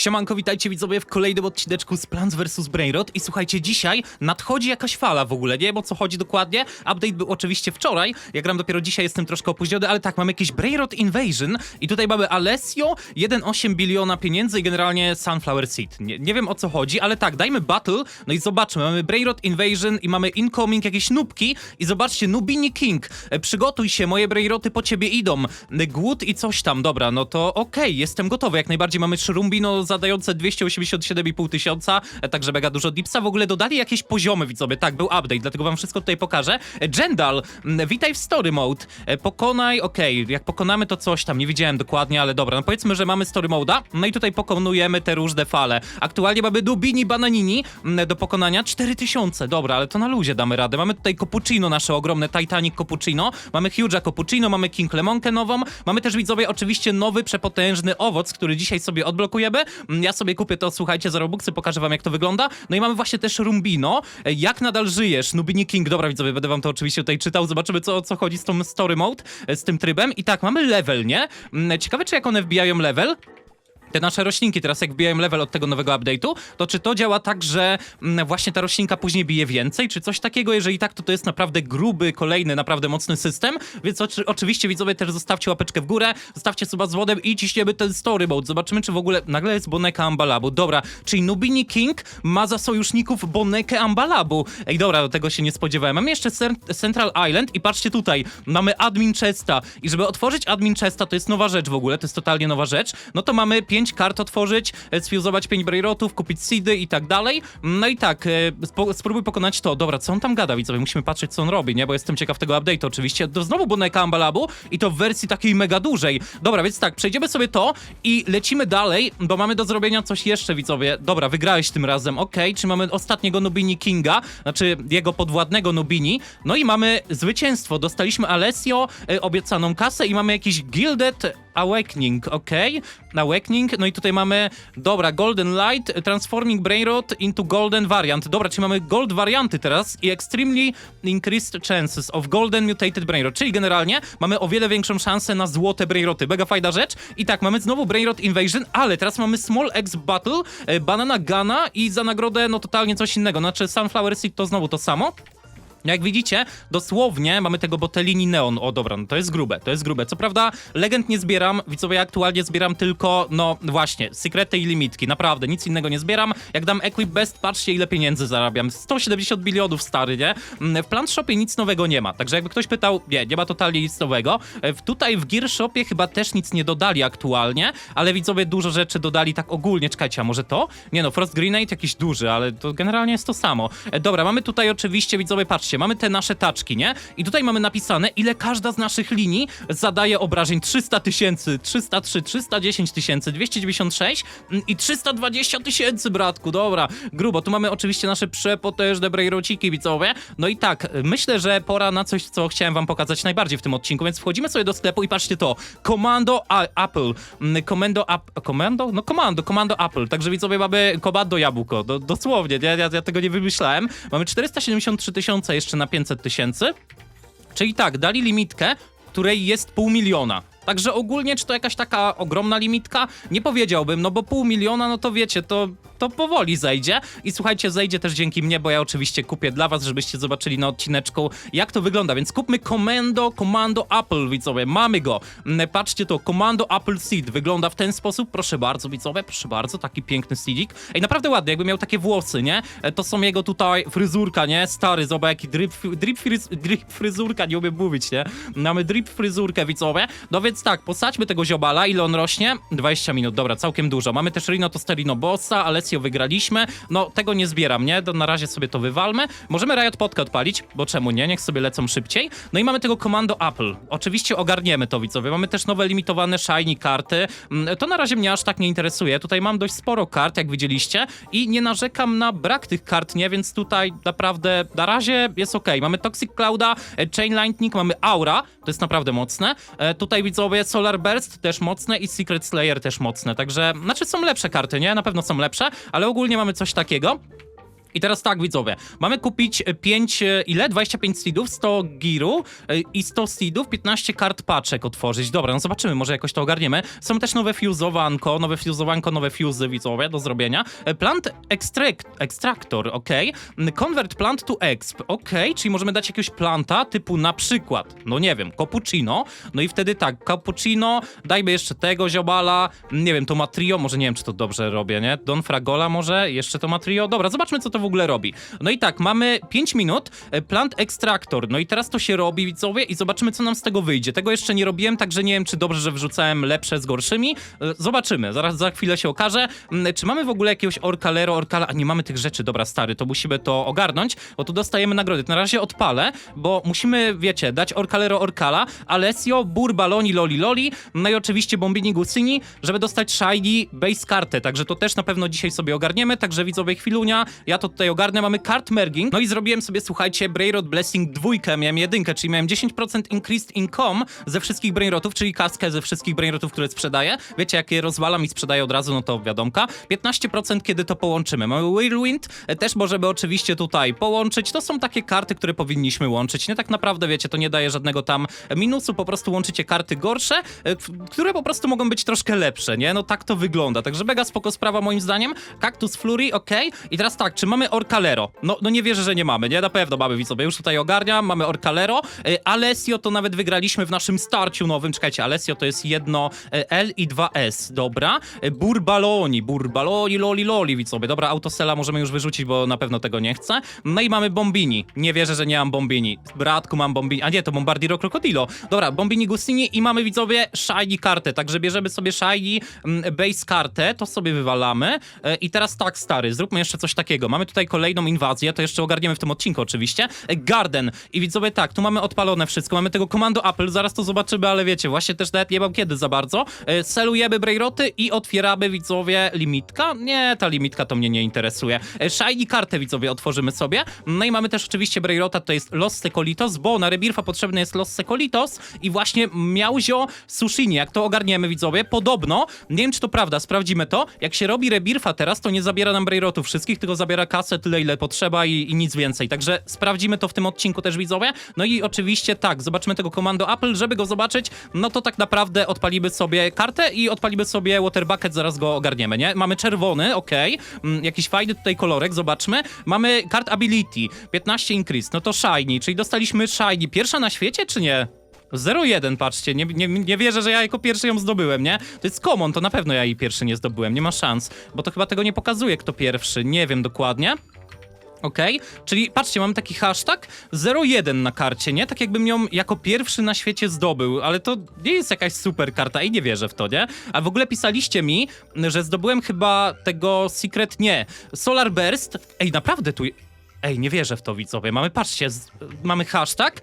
Siemanko, witajcie widzowie w kolejnym odcineczku z Plants vs. Brainrot i słuchajcie, dzisiaj nadchodzi jakaś fala w ogóle, nie? Wiem o co chodzi dokładnie, update był oczywiście wczoraj, ja gram dopiero dzisiaj, jestem troszkę opóźniony, ale tak, mamy jakiś Brainrot Invasion. I tutaj mamy Alessio, 1,8 biliona pieniędzy i generalnie Sunflower Seed, nie, nie wiem o co chodzi, ale tak, dajmy battle, no i zobaczmy, mamy Brainrot Invasion i mamy incoming jakieś nubki. I zobaczcie, Nubini King, e, przygotuj się, moje Brainroty po ciebie idą, E, głód i coś tam, dobra, no to okej, jestem gotowy, jak najbardziej mamy Shrumbino zadające 287,5 tysiąca, e, także mega dużo dipsa. W ogóle dodali jakieś poziomy, widzowie, tak, był update, dlatego wam wszystko tutaj pokażę. E, Jendal, witaj w story mode, E, pokonaj, okej, jak pokonamy to coś tam, nie widziałem dokładnie, ale dobra, no powiedzmy, że mamy story moda, no i tutaj pokonujemy te różne fale. Aktualnie mamy Dubini Bananini do pokonania, 4000, dobra, ale to na luzie damy radę. Mamy tutaj Cappuccino, nasze ogromne Titanic Cappuccino, mamy Huge'a Cappuccino, mamy King Lemonkę nową, mamy też, widzowie, oczywiście nowy, przepotężny owoc, który dzisiaj sobie odblokujemy. Mm, Ja sobie kupię to, słuchajcie, za Robuxy, pokażę wam, jak to wygląda. No i mamy właśnie też Rumbino. E, Jak nadal żyjesz? Nubini King, dobra, widzowie, będę wam to oczywiście tutaj czytał, zobaczymy, co, co chodzi z tą story mode, e, z tym trybem. I tak, mamy level, nie? Mm, Ciekawe, czy jak one wbijają level, te nasze roślinki teraz jak bijają level od tego nowego update'u, to czy to działa tak, że mm, właśnie ta roślinka później bije więcej, czy coś takiego? Jeżeli tak, to to jest naprawdę gruby, kolejny, naprawdę mocny system, więc oczy, oczywiście widzowie też zostawcie łapeczkę w górę, zostawcie suba z wodem i ciśniemy ten story mode. Zobaczymy, czy w ogóle nagle jest Boneka Ambalabu. Dobra, czyli Nubini King ma za sojuszników Bonekę Ambalabu. Ej, dobra, do tego się nie spodziewałem. Mamy jeszcze Cent- Central Island i patrzcie tutaj, mamy admin chesta i żeby otworzyć admin chesta, to jest nowa rzecz w ogóle, to jest totalnie nowa rzecz, no to mamy 5 kart otworzyć, e, sfuzować 5 brainrotów, kupić seedy i tak dalej. No i tak, e, spróbuj pokonać to. Dobra, co on tam gada, widzowie? Musimy patrzeć, co on robi, nie? Bo jestem ciekaw tego update'u oczywiście. To znowu Boneka Ambalabu i to w wersji takiej mega dużej. Dobra, więc tak, przejdziemy sobie to i lecimy dalej, bo mamy do zrobienia coś jeszcze, widzowie. Dobra, wygrałeś tym razem, okej, czy mamy ostatniego Nubini Kinga, znaczy jego podwładnego Nubini, no i mamy zwycięstwo. Dostaliśmy Alessio, e, obiecaną kasę i mamy jakiś Gilded Awakening, okej? Awakening, no i tutaj mamy, dobra, Golden Light, Transforming Brainrot into Golden Variant. Dobra, czyli mamy Gold Varianty teraz i Extremely Increased Chances of Golden Mutated Brainrot, czyli generalnie mamy o wiele większą szansę na złote Brainroty. Mega fajna rzecz. I tak, mamy znowu Brainrot Invasion, ale teraz mamy Small X Battle, e, Banana Gana i za nagrodę, no totalnie coś innego. Znaczy Sunflower Seed to znowu to samo. Jak widzicie, dosłownie mamy tego Botellini Neon. O dobra, no to jest grube, to jest grube. Co prawda, legend nie zbieram, widzowie, ja aktualnie zbieram tylko, no właśnie, sekrety i limitki. Naprawdę, nic innego nie zbieram. Jak dam Equip Best, patrzcie ile pieniędzy zarabiam. 170 bilionów, stary, nie? Mm, W Plant Shopie nic nowego nie ma. Także jakby ktoś pytał, nie, nie ma totalnie nic nowego. E, w- Tutaj w Gear Shopie chyba też nic nie dodali aktualnie, ale widzowie dużo rzeczy dodali tak ogólnie. Czekajcie, a może to? Nie no, Frost Grenade jakiś duży, ale to generalnie jest to samo. E, Dobra, mamy tutaj oczywiście, widzowie, patrzcie, mamy te nasze taczki, nie? I tutaj mamy napisane, ile każda z naszych linii zadaje obrażeń. 300 tysięcy, 303, 310 tysięcy, 296 mm, i 320 tysięcy, bratku, dobra, grubo. Tu mamy oczywiście nasze przepotężne brejrociki, widzowie. No i tak, myślę, że pora na coś, co chciałem wam pokazać najbardziej w tym odcinku, więc wchodzimy sobie do sklepu i patrzcie to. Komando Apple. Mm, Komando Ap- Komando? No komando, komando Apple. Także widzowie mamy komando jabłko. Do, dosłownie, nie? Ja, ja tego nie wymyślałem. Mamy 473 tysiące jeszcze na 500 tysięcy. Czyli tak, dali limitkę, której jest pół miliona. Także ogólnie, czy to jakaś taka ogromna limitka? Nie powiedziałbym, no bo pół miliona, no to wiecie, to, to powoli zejdzie. I słuchajcie, zejdzie też dzięki mnie, bo ja oczywiście kupię dla was, żebyście zobaczyli na odcineczku, jak to wygląda. Więc kupmy Komando, Komando Apple, widzowie, mamy go. Mm, Patrzcie to, Komando Apple Seed wygląda w ten sposób. Proszę bardzo, widzowie, proszę bardzo, taki piękny seedzik. Ej, naprawdę ładny, jakby miał takie włosy, nie? E, To są jego tutaj fryzurka, nie? Stary, zobacz, jaki drip, drip, fryz, drip fryzurka, nie umiem mówić, nie? Mamy drip fryzurkę, widzowie. No więc tak, posadźmy tego ziobala, ile on rośnie? 20 minut, dobra, całkiem dużo. Mamy też Rino Tosterino Bossa, Alessio wygraliśmy. No, tego nie zbieram, nie? To na razie sobie to wywalmy. Możemy Riot Podkę odpalić, bo czemu nie? Niech sobie lecą szybciej. No i mamy tego komando Apple. Oczywiście ogarniemy to, widzowie. Mamy też nowe limitowane shiny karty. Mm, To na razie mnie aż tak nie interesuje. Tutaj mam dość sporo kart, jak widzieliście i nie narzekam na brak tych kart, nie? Więc tutaj naprawdę na razie jest ok. Mamy Toxic Clouda, e, Chain Lightning, mamy Aura, to jest naprawdę mocne. E, Tutaj widzowie Solar Burst też mocne i Secret Slayer też mocne. Także, znaczy są lepsze karty, nie? Na pewno są lepsze, ale ogólnie mamy coś takiego. I teraz tak, widzowie, mamy kupić 5, ile? 25 seedów, 100 giru e, i 100 seedów, 15 kart paczek otworzyć. Dobra, no zobaczymy, może jakoś to ogarniemy. Są też nowe fuzowanko, nowe fuzowanko, nowe fuzy, widzowie, do zrobienia. E, Plant extract, extractor, ok. Convert plant to exp, ok, czyli możemy dać jakiegoś planta typu na przykład, no nie wiem, cappuccino, no i wtedy tak, cappuccino, dajmy jeszcze tego ziobala, nie wiem, to ma trio, może nie wiem, czy to dobrze robię, nie? Don Fragola może, jeszcze to ma trio, dobra, zobaczmy, co to w ogóle robi. No i tak, mamy 5 minut, e, plant extractor, no i teraz to się robi, widzowie, i zobaczymy, co nam z tego wyjdzie. Tego jeszcze nie robiłem, także nie wiem, czy dobrze, że wrzucałem lepsze z gorszymi. E, Zobaczymy, zaraz za chwilę się okaże. Mm, Czy mamy w ogóle jakiegoś orkalero, orkala? A nie mamy tych rzeczy, dobra, stary, to musimy to ogarnąć, bo tu dostajemy nagrody. Na razie odpalę, bo musimy, wiecie, dać orkalero, orkala, Alessio, Bur, Baloni, Loli, Loli, no i oczywiście Bombini, Gusyni, żeby dostać shiny base kartę, także to też na pewno dzisiaj sobie ogarniemy, także widzowie chwilunia, ja to tutaj ogarnę, mamy card merging, no i zrobiłem sobie, słuchajcie, Brainrot Blessing dwójkę, miałem jedynkę, czyli miałem 10% increased income ze wszystkich Brainrotów, czyli kaskę ze wszystkich Brainrotów, które sprzedaję, wiecie, jak je rozwalam i sprzedaję od razu, no to wiadomka, 15% kiedy to połączymy, mamy Whirlwind, e, też możemy oczywiście tutaj połączyć, to są takie karty, które powinniśmy łączyć, nie tak naprawdę, wiecie, to nie daje żadnego tam minusu, po prostu łączycie karty gorsze, e, które po prostu mogą być troszkę lepsze, nie? No tak to wygląda, także mega spoko sprawa moim zdaniem. Cactus Flurry, okej. I teraz tak, czy mamy Orcalero? No, no nie wierzę, że nie mamy, nie? Na pewno mamy, widzowie, już tutaj ogarniam, mamy Orcalero. E, Alessio to nawet wygraliśmy w naszym starciu nowym, czekajcie, Alessio to jest jedno e, L i 2S, dobra. E, Burbaloni, Burbaloni, loli, loli, widzowie. Dobra, Autosela możemy już wyrzucić, bo na pewno tego nie chcę. No i mamy Bombini. Nie wierzę, że nie mam Bombini. Bratku, mam Bombini. A nie, to Bombardiro Crocodilo. Dobra, Bombini Gustini i mamy, widzowie, Shiny kartę. Także bierzemy sobie Shiny mm, base kartę, to sobie wywalamy. I teraz tak, stary, zróbmy jeszcze coś takiego. Mamy tutaj kolejną inwazję, to jeszcze ogarniemy w tym odcinku oczywiście. Garden. I widzowie, tak, tu mamy odpalone wszystko. Mamy tego komando Apple, zaraz to zobaczymy, ale wiecie, właśnie też nawet nie mam kiedy za bardzo. E, Selujemy Brayroty i otwieramy, widzowie, limitka. Nie, ta limitka to mnie nie interesuje. E, Shiny kartę, widzowie, otworzymy sobie. No i mamy też oczywiście Brayrota, to jest Los Secolitos, bo na Rebirfa potrzebny jest Los Secolitos i właśnie Miauzio Sushini, jak to ogarniemy, widzowie, podobno, nie wiem czy to prawda, sprawdzimy to, jak się robi Rebirfa teraz, to nie zabiera nam Brayrotów wszystkich, tylko zabiera kasę tyle, ile potrzeba i, i nic więcej, także sprawdzimy to w tym odcinku też, widzowie. No i oczywiście tak, zobaczmy tego komando Apple, żeby go zobaczyć, no to tak naprawdę odpalimy sobie kartę i odpalimy sobie Water Bucket, zaraz go ogarniemy, nie? Mamy czerwony, okej, mm, jakiś fajny tutaj kolorek, zobaczmy. Mamy card ability, 15 increase, no to shiny, czyli dostaliśmy shiny. Pierwsza na świecie, czy nie? 0-1, patrzcie, nie, nie, nie wierzę, że ja jako pierwszy ją zdobyłem, nie? To jest common, to na pewno ja jej pierwszy nie zdobyłem, nie ma szans, bo to chyba tego nie pokazuje, kto pierwszy, nie wiem dokładnie. Okej, czyli patrzcie, mam taki hashtag 01 na karcie, nie? Tak jakbym ją jako pierwszy na świecie zdobył, ale to nie jest jakaś super karta i nie wierzę w to, nie? A w ogóle pisaliście mi, że zdobyłem chyba tego Secret, nie, Solar Burst. Ej, naprawdę tu... Ej, nie wierzę w to, widzowie. Mamy, patrzcie, z, mamy hashtag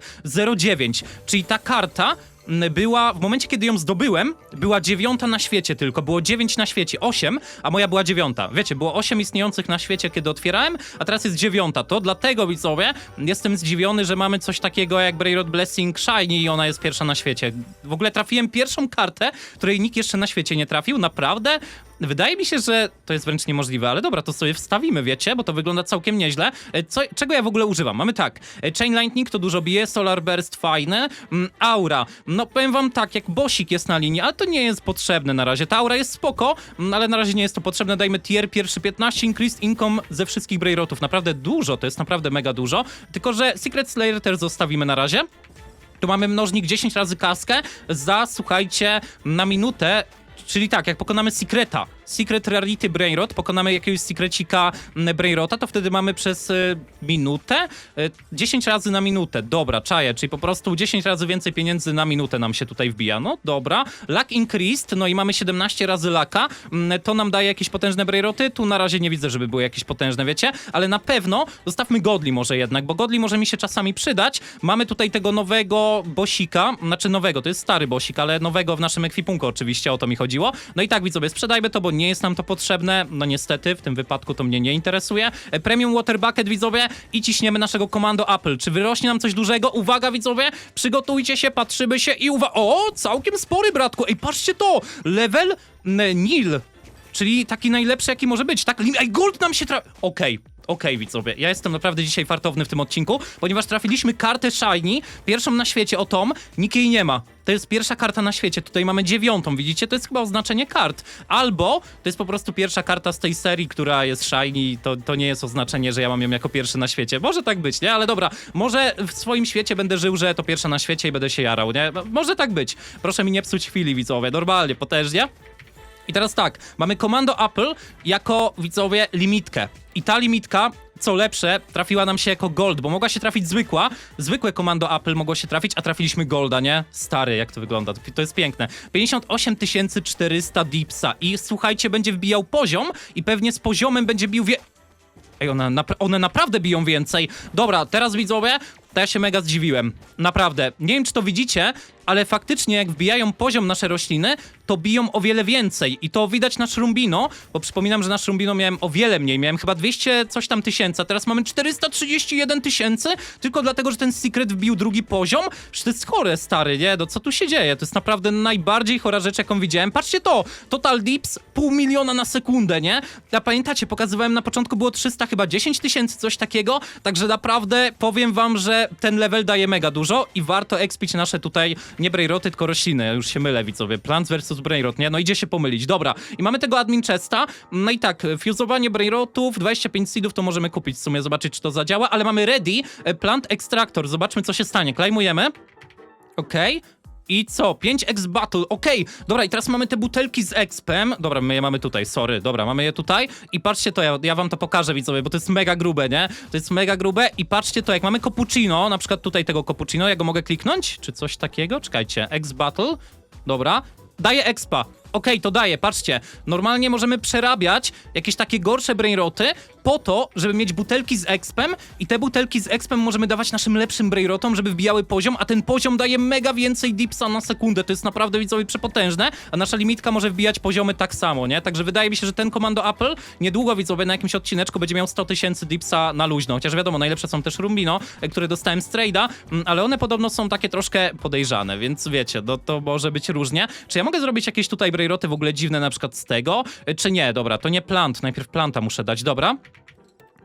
09, czyli ta karta m, była, w momencie kiedy ją zdobyłem, była dziewiąta na świecie tylko, było dziewięć na świecie, osiem, a moja była dziewiąta. Wiecie, było osiem istniejących na świecie, kiedy otwierałem, a teraz jest dziewiąta. To dlatego, widzowie, jestem zdziwiony, że mamy coś takiego jak Brayrod Blessing Shiny i ona jest pierwsza na świecie. W ogóle trafiłem pierwszą kartę, której nikt jeszcze na świecie nie trafił, naprawdę. Wydaje mi się, że to jest wręcz niemożliwe, ale dobra, to sobie wstawimy, wiecie, bo to wygląda całkiem nieźle. E, Co, czego ja w ogóle używam? Mamy tak, e, Chain Lightning to dużo bije, Solar Burst fajne, mm, Aura, no powiem wam tak, jak Bosik jest na linii, ale to nie jest potrzebne na razie. Ta Aura jest spoko, mm, ale na razie nie jest to potrzebne. Dajmy tier pierwszy 15, increased income ze wszystkich Brayrotów. Naprawdę dużo, to jest naprawdę mega dużo. Tylko, że Secret Slayer też zostawimy na razie. Tu mamy mnożnik 10 razy kaskę za, słuchajcie, na minutę. Czyli tak, jak pokonamy Secreta, Secret Rarity Brainrot, pokonamy jakiegoś Secrecika mm, Brainrota, to wtedy mamy przez y, minutę y, 10 razy na minutę. Dobra, czaję, czyli po prostu 10 razy więcej pieniędzy na minutę nam się tutaj wbija. No dobra. Luck Increased, no i mamy 17 razy laka. Mm, To nam daje jakieś potężne Brainroty. Tu na razie nie widzę, żeby były jakieś potężne, wiecie? Ale na pewno zostawmy Godli może jednak, bo Godli może mi się czasami przydać. Mamy tutaj tego nowego bosika, znaczy nowego, to jest stary bosik, ale nowego w naszym ekwipunku oczywiście, o to mi chodziło. No i tak widzowie, sprzedajmy to, bo nie jest nam to potrzebne. No niestety, w tym wypadku to mnie nie interesuje. E, Premium Water Bucket widzowie i ciśniemy naszego komando Apple. Czy wyrośnie nam coś dużego? Uwaga widzowie, przygotujcie się, patrzymy się i uwaga. O, całkiem spory bratku. Ej, patrzcie to! Level Nil. Czyli taki najlepszy, jaki może być, tak? Ej, gold nam się tra... Okej, Okej, widzowie, ja jestem naprawdę dzisiaj fartowny w tym odcinku, ponieważ trafiliśmy kartę Shiny, pierwszą na świecie, o Tom, nikt jej nie ma. To jest pierwsza karta na świecie, tutaj mamy dziewiątą, widzicie? To jest chyba oznaczenie kart. Albo to jest po prostu pierwsza karta z tej serii, która jest Shiny, to, to nie jest oznaczenie, że ja mam ją jako pierwszy na świecie. Może tak być, nie? Ale dobra, może w swoim świecie będę żył, że to pierwsza na świecie i będę się jarał, nie? Może tak być. Proszę mi nie psuć chwili, widzowie, normalnie, potężnie. I teraz tak, mamy komando Apple jako widzowie limitkę. I ta limitka, co lepsze, trafiła nam się jako gold, bo mogła się trafić zwykła. Zwykłe komando Apple mogło się trafić, a trafiliśmy golda, nie? Stary, jak to wygląda. To, jest piękne. 58 400 dipsa. I słuchajcie, będzie wbijał poziom i pewnie z poziomem będzie bił wie... Ej, one, napra- one naprawdę biją więcej. Dobra, teraz widzowie, to ja się mega zdziwiłem. Naprawdę. Nie wiem, czy to widzicie, ale faktycznie jak wbijają poziom nasze rośliny, to biją o wiele więcej. I to widać na Shrumbino, bo przypominam, że na Shrumbino miałem o wiele mniej. Miałem chyba 200 coś tam tysięcy, a teraz mamy 431 tysięcy, tylko dlatego, że ten Secret wbił drugi poziom. Że to jest chore, stary, nie? No co tu się dzieje? To jest naprawdę najbardziej chora rzecz, jaką widziałem. Patrzcie to! Total Dips, pół miliona na sekundę, nie? A pamiętacie, pokazywałem na początku było 300 chyba 10 tysięcy, coś takiego, także naprawdę powiem wam, że ten level daje mega dużo i warto expić nasze tutaj nie brainroty, tylko rośliny. Już się mylę, widzowie. Plants versus brainrot, nie? No idzie się pomylić. Dobra. I mamy tego admin chesta. No i tak, fuzowanie brainrotów, 25 seedów to możemy kupić w sumie, zobaczyć czy to zadziała, ale mamy ready e, plant extractor. Zobaczmy co się stanie. Klejmujemy. Okej. I co? 5 X Battle, okej. Dobra, i teraz mamy te butelki z expem. Dobra, my je mamy tutaj, sorry. Dobra, mamy je tutaj. I patrzcie to, ja, ja wam to pokażę, widzowie, bo to jest mega grube, nie? To jest mega grube i patrzcie to, jak mamy cappuccino, na przykład tutaj tego cappuccino, ja go mogę kliknąć? Czy coś takiego? Czekajcie, X Battle. Dobra. Daję expa. Okej, to daje, patrzcie. Normalnie możemy przerabiać jakieś takie gorsze brainroty po to, żeby mieć butelki z expem i te butelki z expem możemy dawać naszym lepszym brainrotom, żeby wbijały poziom, a ten poziom daje mega więcej dipsa na sekundę. To jest naprawdę widzowie przepotężne, a nasza limitka może wbijać poziomy tak samo, nie? Także wydaje mi się, że ten komando Apple niedługo widzowie na jakimś odcineczku będzie miał 100 tysięcy dipsa na luźno. Chociaż wiadomo, najlepsze są też Rumbino, e, które dostałem z trade'a, mm, ale one podobno są takie troszkę podejrzane, więc wiecie, no to może być różnie. Czy ja mogę zrobić jakieś tutaj brainroty w ogóle dziwne na przykład z tego? E, Czy nie? Dobra, to nie plant, najpierw planta muszę dać, dobra?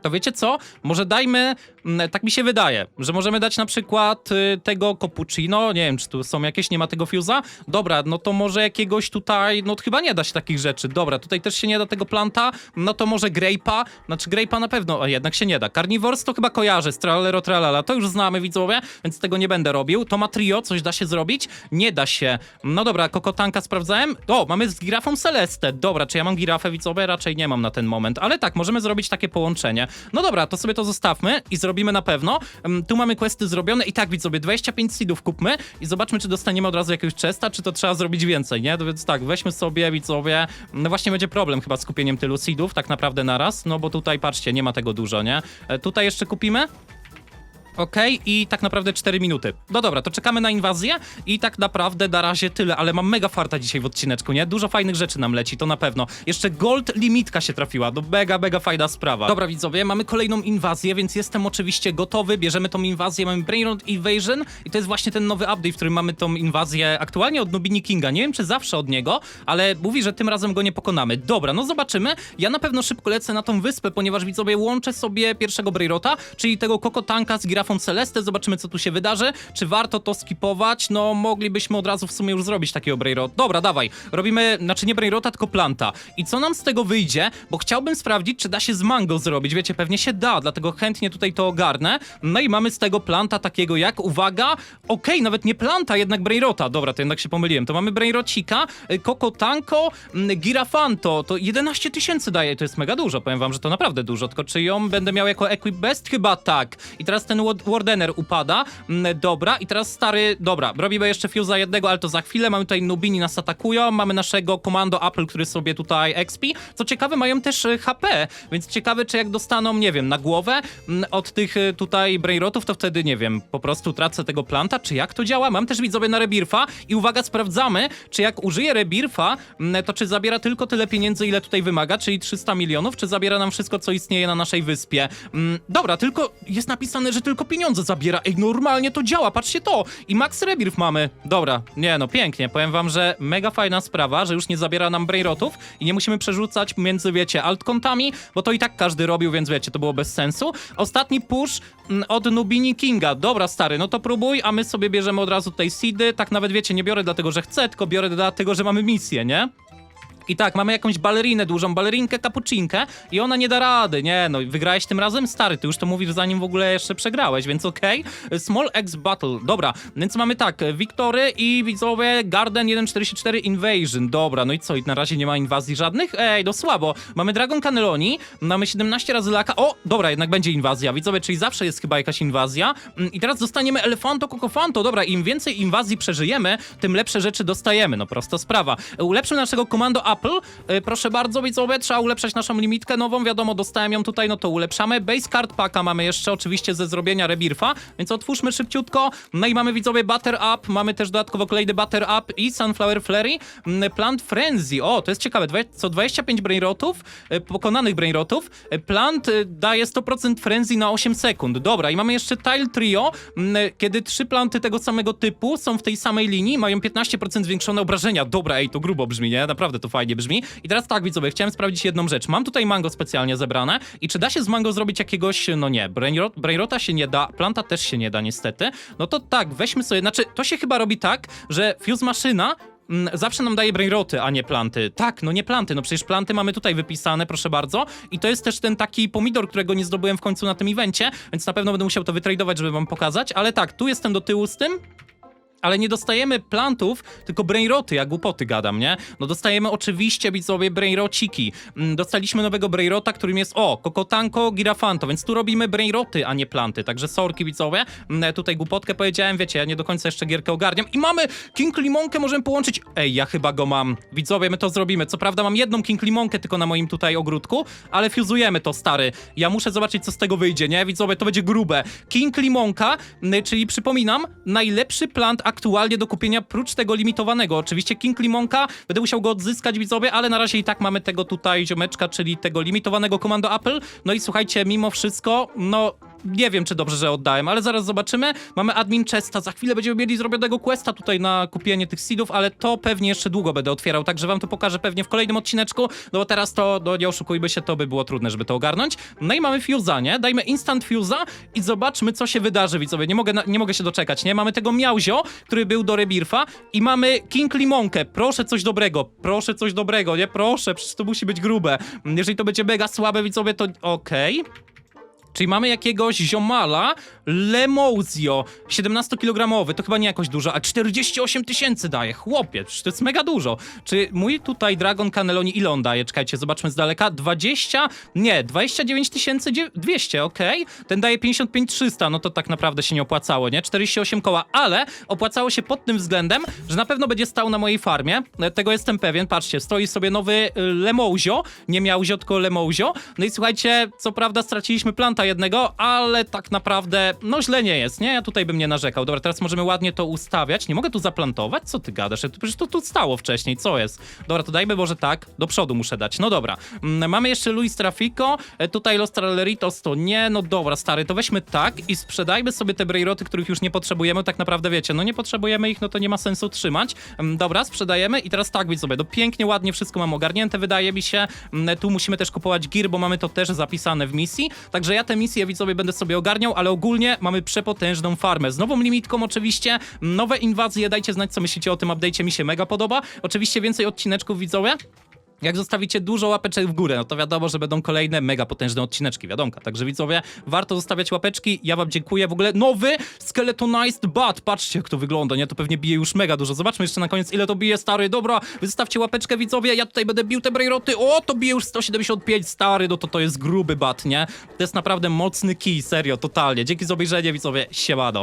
To wiecie co? Może dajmy, mm, tak mi się wydaje, że możemy dać na przykład y, tego cappuccino, nie wiem czy tu są jakieś, nie ma tego fuse'a? Dobra, no to może jakiegoś tutaj, no chyba nie da się takich rzeczy, dobra, tutaj też się nie da tego planta, no to może grape'a, znaczy grape'a na pewno, a jednak się nie da. Carnivores to chyba kojarzy, z tralero tralala, to już znamy widzowie, więc tego nie będę robił. To ma trio, coś da się zrobić? Nie da się. No dobra, kokotanka sprawdzałem. O, mamy z girafą Celeste. Dobra, czy ja mam girafę widzowie? Raczej nie mam na ten moment, ale tak, możemy zrobić takie połączenie. No dobra, to sobie to zostawmy i zrobimy na pewno. Ym, Tu mamy questy zrobione i tak widzowie, 25 seedów kupmy i zobaczmy, czy dostaniemy od razu jakiegoś chesta, czy to trzeba zrobić więcej, nie? To więc tak, weźmy sobie widzowie, no właśnie będzie problem chyba z kupieniem tylu seedów tak naprawdę naraz, no bo tutaj patrzcie, nie ma tego dużo, nie? E, Tutaj jeszcze kupimy? Okej, i tak naprawdę 4 minuty. No dobra, to czekamy na inwazję i tak naprawdę na razie tyle, ale mam mega farta dzisiaj w odcineczku, nie? Dużo fajnych rzeczy nam leci, to na pewno. Jeszcze gold limitka się trafiła, no mega, mega fajna sprawa. Dobra widzowie, mamy kolejną inwazję, więc jestem oczywiście gotowy, bierzemy tą inwazję, mamy Brainrot Invasion i to jest właśnie ten nowy update, w którym mamy tą inwazję aktualnie od Nubini Kinga. Nie wiem, czy zawsze od niego, ale mówi, że tym razem go nie pokonamy. Dobra, no zobaczymy. Ja na pewno szybko lecę na tą wyspę, ponieważ widzowie łączę sobie pierwszego Brainrota, czyli tego Kokotanka z Celeste, zobaczymy co tu się wydarzy. Czy warto to skipować? No moglibyśmy od razu w sumie już zrobić takiego Brainrota. Dobra, dawaj. Robimy, znaczy nie Brainrota, tylko Planta. I co nam z tego wyjdzie? Bo chciałbym sprawdzić, czy da się z Mango zrobić. Wiecie, pewnie się da, dlatego chętnie tutaj to ogarnę. No i mamy z tego Planta takiego jak, uwaga, okej, nawet nie Planta, jednak Brainrota. Dobra, to jednak się pomyliłem. To mamy Brainrocika, y, Kokotanko, mm, Girafanto. To 11 tysięcy daje, to jest mega dużo. Powiem wam, że to naprawdę dużo. Tylko czy ją będę miał jako Equip Best? Chyba tak. I teraz ten Wardener upada. Mm, Dobra, i teraz stary, dobra, robimy jeszcze Fuse'a jednego, ale to za chwilę. Mamy tutaj Nubini nas atakują, mamy naszego komando Apple, który sobie tutaj XP. Co ciekawe, mają też y, HP, więc ciekawe, czy jak dostaną, nie wiem, na głowę mm, od tych y, tutaj Brainrotów, to wtedy, nie wiem, po prostu tracę tego planta, czy jak to działa? Mam też widzowie na Rebirfa i uwaga, sprawdzamy, czy jak użyję Rebirfa, mm, to czy zabiera tylko tyle pieniędzy, ile tutaj wymaga, czyli 300 milionów, czy zabiera nam wszystko, co istnieje na naszej wyspie. Dobra, tylko jest napisane, że tylko tylko pieniądze zabiera. Ej, normalnie to działa, patrzcie to. I Max Rebirth mamy. Dobra, nie no, pięknie. Powiem wam, że mega fajna sprawa, że już nie zabiera nam brainrotów i nie musimy przerzucać między, wiecie, altkontami, bo to i tak każdy robił, więc wiecie, to było bez sensu. Ostatni push mm, od Nubini Kinga. Dobra, stary, no to próbuj, a my sobie bierzemy od razu tutaj seedy. Tak nawet, wiecie, nie biorę dlatego, że chcę, tylko biorę dlatego, że mamy misję, nie? I tak, mamy jakąś balerinę dużą, balerinkę kapucinkę i ona nie da rady, nie no, wygrałeś tym razem? Stary, ty już to mówisz zanim w ogóle jeszcze przegrałeś, więc okej. Small X Battle, dobra, więc mamy tak, Wiktory i widzowie Garden 1.44 Invasion, dobra, no i co, i na razie nie ma inwazji żadnych? Ej, no słabo. Mamy Dragon Cannelloni, mamy 17 razy laka, o, dobra, jednak będzie inwazja, widzowie, czyli zawsze jest chyba jakaś inwazja. Mm, I teraz dostaniemy Elefanto Kokofanto, dobra, im więcej inwazji przeżyjemy, tym lepsze rzeczy dostajemy, no prosta sprawa. Ulepszymy naszego komando Apple, e, proszę bardzo, widzowie, trzeba ulepszać naszą limitkę nową, wiadomo, dostałem ją tutaj, no to ulepszamy. Base card packa mamy jeszcze, oczywiście ze zrobienia Rebirfa, więc otwórzmy szybciutko. No i mamy, widzowie, Butter Up, mamy też dodatkowo kolejny Butter Up i Sunflower Flurry. Mm, Plant Frenzy, o, to jest ciekawe, co 25 brainrotów, e, pokonanych brainrotów. E, Plant daje 100% Frenzy na 8 sekund, dobra, i mamy jeszcze Tile Trio, mm, kiedy trzy planty tego samego typu są w tej samej linii, mają 15% zwiększone obrażenia. Dobra, ej, to grubo brzmi, nie? Naprawdę to fajnie brzmi. I teraz tak, widzowie, chciałem sprawdzić jedną rzecz. Mam tutaj mango specjalnie zebrane i czy da się z mango zrobić jakiegoś, no nie, brainrot, brainrota się nie da, planta też się nie da niestety. No to tak, weźmy sobie, znaczy to się chyba robi tak, że fuse maszyna mm, zawsze nam daje brainroty, a nie planty. Tak, no nie planty, no przecież planty mamy tutaj wypisane, proszę bardzo. I to jest też ten taki pomidor, którego nie zdobyłem w końcu na tym evencie, więc na pewno będę musiał to wytradować, żeby wam pokazać, ale tak, tu jestem do tyłu z tym, ale nie dostajemy plantów, tylko brainroty, jak głupoty gadam, nie? No dostajemy oczywiście, widzowie, brainrociki. Mm, Dostaliśmy nowego brainrota, którym jest, o, kokotanko, girafanto, więc tu robimy brainroty, a nie planty, także sorki, widzowie. Mm, Tutaj głupotkę powiedziałem, wiecie, ja nie do końca jeszcze gierkę ogarniam. I mamy King Limonkę, możemy połączyć. Ej, ja chyba go mam. Widzowie, my to zrobimy. Co prawda mam jedną King Limonkę tylko na moim tutaj ogródku, ale fuzujemy to, stary. Ja muszę zobaczyć, co z tego wyjdzie, nie? Widzowie, to będzie grube. King Limonka, mm, czyli przypominam, najlepszy plant aktualnie do kupienia, prócz tego limitowanego. Oczywiście King Limonka, będę musiał go odzyskać, widzowie, ale na razie i tak mamy tego tutaj ziomeczka, czyli tego limitowanego komando Apple. No i słuchajcie, mimo wszystko, no nie wiem, czy dobrze, że oddałem, ale zaraz zobaczymy. Mamy admin chesta, za chwilę będziemy mieli zrobionego questa tutaj na kupienie tych seedów, ale to pewnie jeszcze długo będę otwierał, także wam to pokażę pewnie w kolejnym odcineczku, no bo teraz to, no nie oszukujmy się, to by było trudne, żeby to ogarnąć. No i mamy fuse'a, nie? Dajmy instant fuse'a i zobaczmy, co się wydarzy, widzowie. Nie mogę, nie mogę się doczekać, nie? Mamy tego Miauzio, który był do Rebirfa i mamy King Limonkę. Proszę coś dobrego, proszę coś dobrego, nie? Proszę, przecież to musi być grube. Jeżeli to będzie mega słabe, widzowie, to okej. Czyli mamy jakiegoś ziomala Lemozio, 17-kilogramowy, to chyba nie jakoś dużo, a 48 tysięcy daje, chłopie, przecież to jest mega dużo. Czy mój tutaj Dragon Cannelloni ile on daje? Czekajcie, zobaczmy z daleka. 20, nie, 29 200, okej. Ten daje 55 300, no to tak naprawdę się nie opłacało, nie? 48 koła, ale opłacało się pod tym względem, że na pewno będzie stał na mojej farmie, E, tego jestem pewien, patrzcie, stoi sobie nowy y, Lemozio, nie Miauzio, tylko Lemozio. No i słuchajcie, co prawda straciliśmy planta jednego, ale tak naprawdę, no źle nie jest, nie? Ja tutaj bym nie narzekał. Dobra, teraz możemy ładnie to ustawiać. Nie mogę tu zaplantować? Co ty gadasz? Przecież to tu stało wcześniej, co jest? Dobra, to dajmy może tak, do przodu muszę dać. No dobra. Mm, Mamy jeszcze Luis Trafico, e, tutaj Los Traleritos to nie, no dobra, stary, to weźmy tak i sprzedajmy sobie te brejroty, których już nie potrzebujemy, tak naprawdę wiecie, no nie potrzebujemy ich, no to nie ma sensu trzymać. Mm, Dobra, sprzedajemy i teraz tak, widzowie, to pięknie, ładnie wszystko mam ogarnięte, wydaje mi się. Mm, Tu musimy też kupować gear, bo mamy to też zapisane w misji, także ja te misje, widzowie, będę sobie ogarniał, ale ogólnie mamy przepotężną farmę. Z nową limitką oczywiście, nowe inwazje, dajcie znać, co myślicie o tym update'cie, mi się mega podoba. Oczywiście więcej odcineczków, widzowie. Jak zostawicie dużo łapeczek w górę, no to wiadomo, że będą kolejne mega potężne odcineczki, wiadomka. Także widzowie, warto zostawiać łapeczki. Ja wam dziękuję. W ogóle nowy Skeletonized Bat. Patrzcie, jak to wygląda, nie? To pewnie bije już mega dużo. Zobaczmy jeszcze na koniec, ile to bije, stary. Dobra, wy zostawcie łapeczkę, widzowie. Ja tutaj będę bił te brejroty. O, to bije już 175, stary. No to to jest gruby bat, nie? To jest naprawdę mocny kij, serio, totalnie. Dzięki za obejrzenie, widzowie. Siemano.